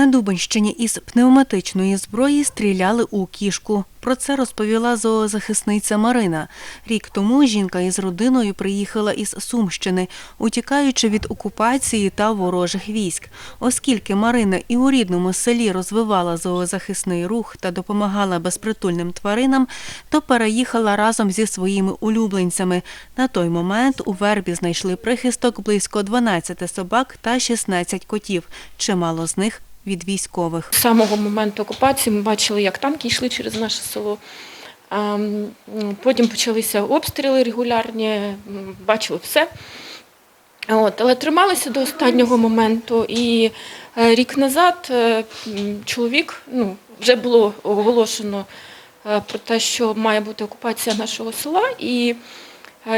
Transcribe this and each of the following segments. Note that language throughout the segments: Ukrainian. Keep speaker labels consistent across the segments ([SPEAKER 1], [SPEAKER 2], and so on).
[SPEAKER 1] На Дубенщині із пневматичної зброї стріляли у кішку. Про це розповіла зоозахисниця Марина. Рік тому жінка із родиною приїхала із Сумщини, утікаючи від окупації та ворожих військ. Оскільки Марина і у рідному селі розвивала зоозахисний рух та допомагала безпритульним тваринам, то переїхала разом зі своїми улюбленцями. На той момент у вербі знайшли прихисток близько 12 собак та 16 котів. Чимало з них від військових.
[SPEAKER 2] З самого моменту окупації ми бачили, як танки йшли через наше село. Ем, Потім почалися обстріли регулярні, бачили все. От, але трималися до останнього моменту. І е, рік назад е, чоловік, ну, вже було оголошено е, про те, що має бути окупація нашого села. І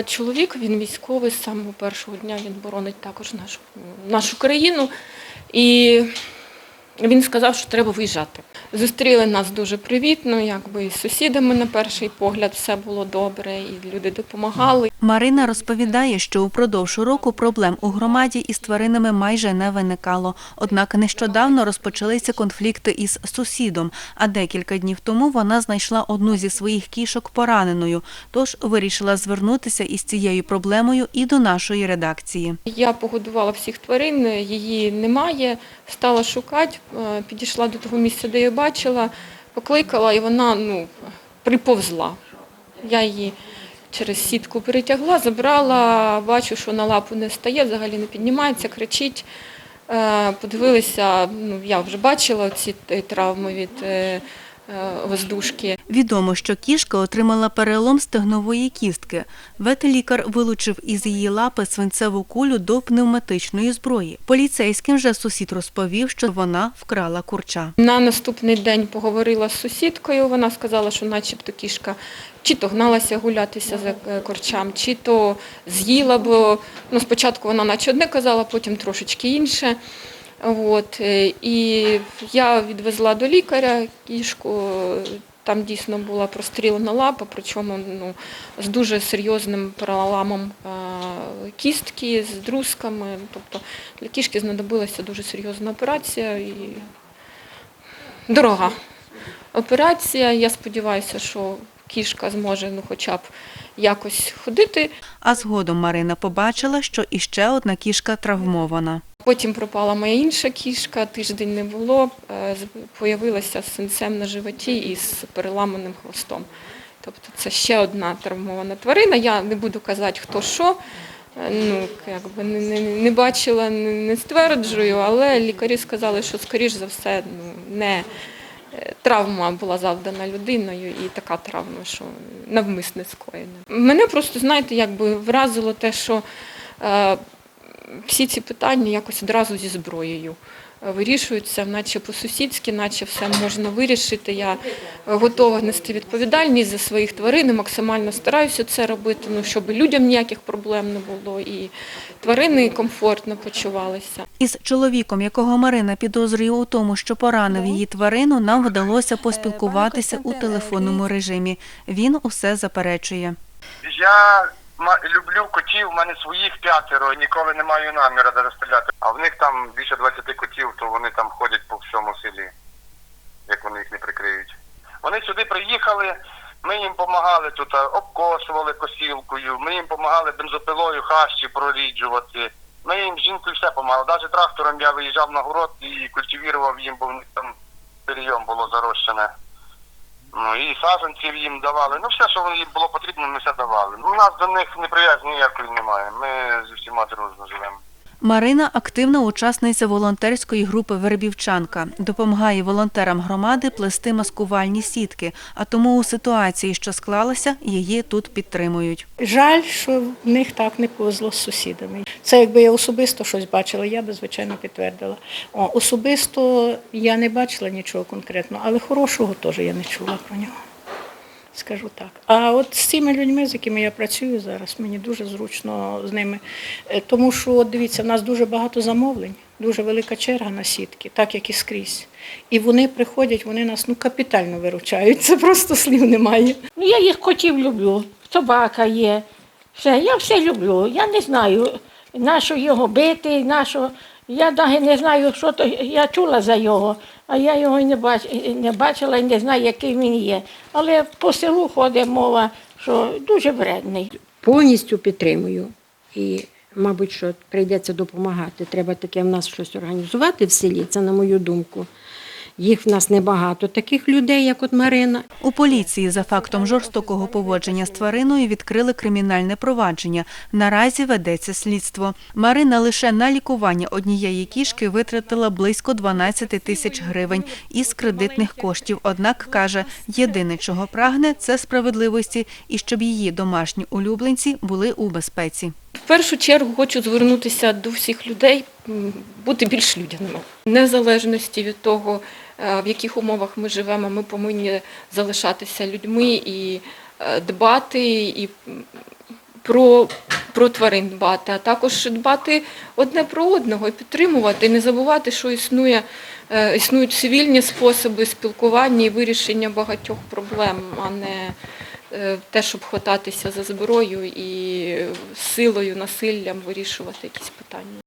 [SPEAKER 2] чоловік, він військовий з самого першого дня, він боронить також нашу, нашу країну. І він сказав, що треба виїжджати. Зустріли нас дуже привітно, якби і з сусідами на перший погляд все було добре, і люди допомагали.
[SPEAKER 1] Марина розповідає, що упродовж року проблем у громаді із тваринами майже не виникало. Однак нещодавно розпочалися конфлікти із сусідом. А декілька днів тому вона знайшла одну зі своїх кішок пораненою. Тож вирішила звернутися із цією проблемою і до нашої редакції.
[SPEAKER 2] Я погодувала всіх тварин, її немає, стала шукати, підійшла до того місця, де я бачила, покликала, і вона ну, приповзла. Я її через сітку перетягла, забрала, бачу, що на лапу не стає, взагалі не піднімається, кричить. Е, Подивилися, ну, я вже бачила ці травми від е, е, воздушки.
[SPEAKER 1] Відомо, що кішка отримала перелом стегнової кістки. Ветлікар вилучив із її лапи свинцеву кулю до пневматичної зброї. Поліцейським же сусід розповів, що вона вкрала курча.
[SPEAKER 2] На наступний день поговорила з сусідкою. Вона сказала, що начебто кішка чи то гналася гулятися за е, корчам, чи то з'їла, бо ну, спочатку вона наче одне казала, потім трошечки інше. От, е, і я відвезла до лікаря кішку. Там дійсно була прострілена лапа, причому ну, з дуже серйозним переламом е, кістки, з друзками. Тобто для кішки знадобилася дуже серйозна операція і дорога операція. Я сподіваюся, що кішка зможе ну, хоча б якось ходити.
[SPEAKER 1] А згодом Марина побачила, що іще одна кішка травмована.
[SPEAKER 2] Потім пропала моя інша кішка, тиждень не було, е, появилася з синцем на животі і з переламаним хвостом. Тобто це ще одна травмована тварина. Я не буду казати, хто що. Е, Ну, якби не, не, не бачила, не, не стверджую, але лікарі сказали, що, скоріш за все, ну, не е, травма була завдана людиною і така травма, що навмисне скоєна. Мене просто, знаєте, якби вразило те, що всі ці питання якось одразу зі зброєю е, вирішуються, наче по-сусідськи, наче все можна вирішити. Я е, готова нести відповідальність за своїх тварин, і максимально стараюся це робити, ну, щоб людям ніяких проблем не було, і тварини комфортно почувалися.
[SPEAKER 1] Із чоловіком, якого Марина підозрює у тому, що поранив її тварину, нам вдалося поспілкуватися у телефонному режимі. Він усе заперечує.
[SPEAKER 3] Я люблю котів, у мене своїх п'ятеро, ніколи не маю наміра даже стріляти. А в них там більше 20 котів, то вони там ходять по всьому селі, як вони їх не прикриють. Вони сюди приїхали, ми їм допомагали тут, обкосували косілкою, ми їм допомагали бензопилою хащі проріджувати. Ми їм жінкою все допомагали. Навіть трактором я виїжджав на город і культивував їм, бо в них там перейом було зарощене. Ну і саджанців їм давали. Ну все, що їм було потрібно, ми все давали. Ну, у нас до них неприязні ніякої немає. Ми зі всіма дружно живемо.
[SPEAKER 1] Марина активна учасниця волонтерської групи Вербівчанка. Допомагає волонтерам громади плести маскувальні сітки, а тому у ситуації, що склалася, її тут підтримують.
[SPEAKER 4] Жаль, що в них так не повезло з сусідами. Це якби я особисто щось бачила, я би звичайно підтвердила. О, особисто я не бачила нічого конкретного, але хорошого теж я не чула про нього. Скажу так. А от з цими людьми, з якими я працюю зараз, мені дуже зручно з ними. Е, Тому що, от дивіться, в нас дуже багато замовлень, дуже велика черга на сітки, так як і скрізь. І вони приходять, вони нас ну капітально виручають. Це просто слів немає.
[SPEAKER 5] Ну, я їх котів люблю, собака є. Все, я все люблю. Я не знаю, на що його бити, на що Я навіть не знаю, що то. Я чула за його, а я його не, бач, не бачила і не знаю, який він є. Але по селу ходить мова, що дуже вредний.
[SPEAKER 6] повністю підтримую. І, мабуть, що прийдеться допомагати. Треба таке в нас щось організувати в селі, це на мою думку. Їх в нас небагато, таких людей, як от Марина.
[SPEAKER 1] У поліції за фактом жорстокого поводження з твариною відкрили кримінальне провадження. Наразі ведеться слідство. Марина лише на лікування однієї кішки витратила близько 12 тисяч гривень із кредитних коштів. Однак каже, єдине, чого прагне, це справедливості і щоб її домашні улюбленці були у безпеці.
[SPEAKER 2] В першу чергу хочу звернутися до всіх людей, бути більш людяними. Незалежності від того, в яких умовах ми живемо, ми повинні залишатися людьми і е, дбати і про, про тварин дбати, а також дбати одне про одного і підтримувати, і не забувати, що існує, е, існують цивільні способи спілкування і вирішення багатьох проблем, а не е, те, щоб хвататися за зброю і силою, насиллям вирішувати якісь питання.